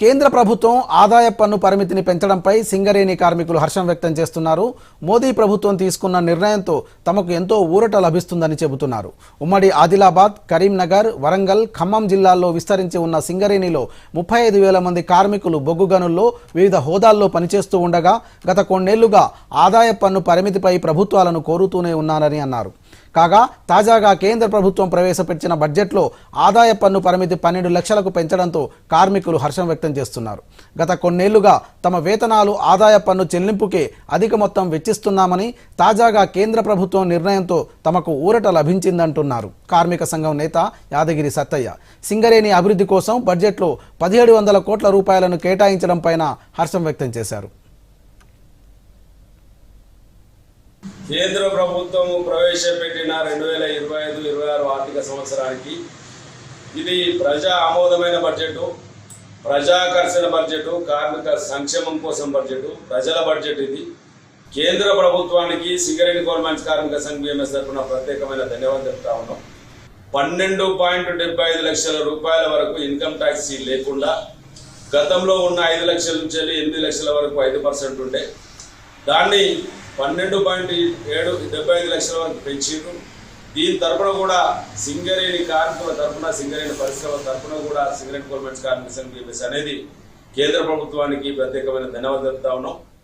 కేంద్ర ప్రభుత్వం ఆదాయ పన్ను పరిమితిని పెంచడంపై సింగరేణి కార్మికులు హర్షం వ్యక్తం చేస్తున్నారు. మోదీ ప్రభుత్వం తీసుకున్న నిర్ణయంతో తమకు ఎంతో ఊరట లభిస్తుందని చెబుతున్నారు. ఉమ్మడి ఆదిలాబాద్ కరీంనగర్ వరంగల్ ఖమ్మం జిల్లాల్లో విస్తరించి ఉన్న సింగరేణిలో ముప్పై ఐదు వేల మంది కార్మికులు బొగ్గు గనుల్లో వివిధ హోదాల్లో పనిచేస్తూ ఉండగా గత కొన్నేళ్ళుగా ఆదాయ పన్ను పరిమితిపై ప్రభుత్వాలను కోరుతూనే ఉన్నారని అన్నారు. కాగా తాజాగా కేంద్ర ప్రభుత్వం ప్రవేశపెట్టిన బడ్జెట్లో ఆదాయ పన్ను పరిమితి పన్నెండు లక్షలకు పెంచడంతో కార్మికులు హర్షం వ్యక్తం చేస్తున్నారు. గత కొన్నేళ్ళుగా తమ వేతనాలు ఆదాయ పన్ను చెల్లింపుకే అధిక మొత్తం వెచ్చిస్తున్నామని తాజాగా కేంద్ర ప్రభుత్వం నిర్ణయంతో తమకు ఊరట లభించిందంటున్నారు. కార్మిక సంఘం నేత యాదగిరి సత్తయ్య. సింగరేణి అభివృద్ధి కోసం బడ్జెట్లో పదిహేడు వందల కోట్ల రూపాయలను కేటాయించడం పైన హర్షం వ్యక్తం చేశారు. కేంద్ర ప్రభుత్వం ప్రవేశపెట్టిన రెండు వేల ఇరవై ఐదు ఇరవై ఆరు ఆర్థిక సంవత్సరానికి ఇది ప్రజా ఆమోదమైన బడ్జెట్ ప్రజాకర్షణ బడ్జెట్ కార్మిక సంక్షేమం కోసం బడ్జెట్ ప్రజల బడ్జెట్ ఇది. కేంద్ర ప్రభుత్వానికి సింగరేణి గవర్నమెంట్ కార్మిక సంఘం ఎంఎస్ తరఫున ప్రత్యేకమైన ధన్యవాదాలు చెప్తా ఉన్నాం. పన్నెండు పాయింట్ డెబ్బై ఐదు లక్షల రూపాయల వరకు ఇన్కమ్ ట్యాక్స్ లేకుండా గతంలో ఉన్న ఐదు లక్షల నుంచి ఎనిమిది లక్షల వరకు ఐదు పర్సెంట్ ఉండే. దాన్ని పన్నెండు పాయింట్ ఏడు డెబ్బై ఐదు లక్షల వరకు పెంచారు దీని తరపున కూడా సింగరేణి కార్మికుల తరపున సింగరేణి పరిశ్రమల తరపున కూడా సింగరేణి గవర్నమెంట్ కార్మిక సంఘం అనేది కేంద్ర ప్రభుత్వానికి ప్రత్యేకమైన ధన్యవాదాలు చెప్తా ఉన్నాం.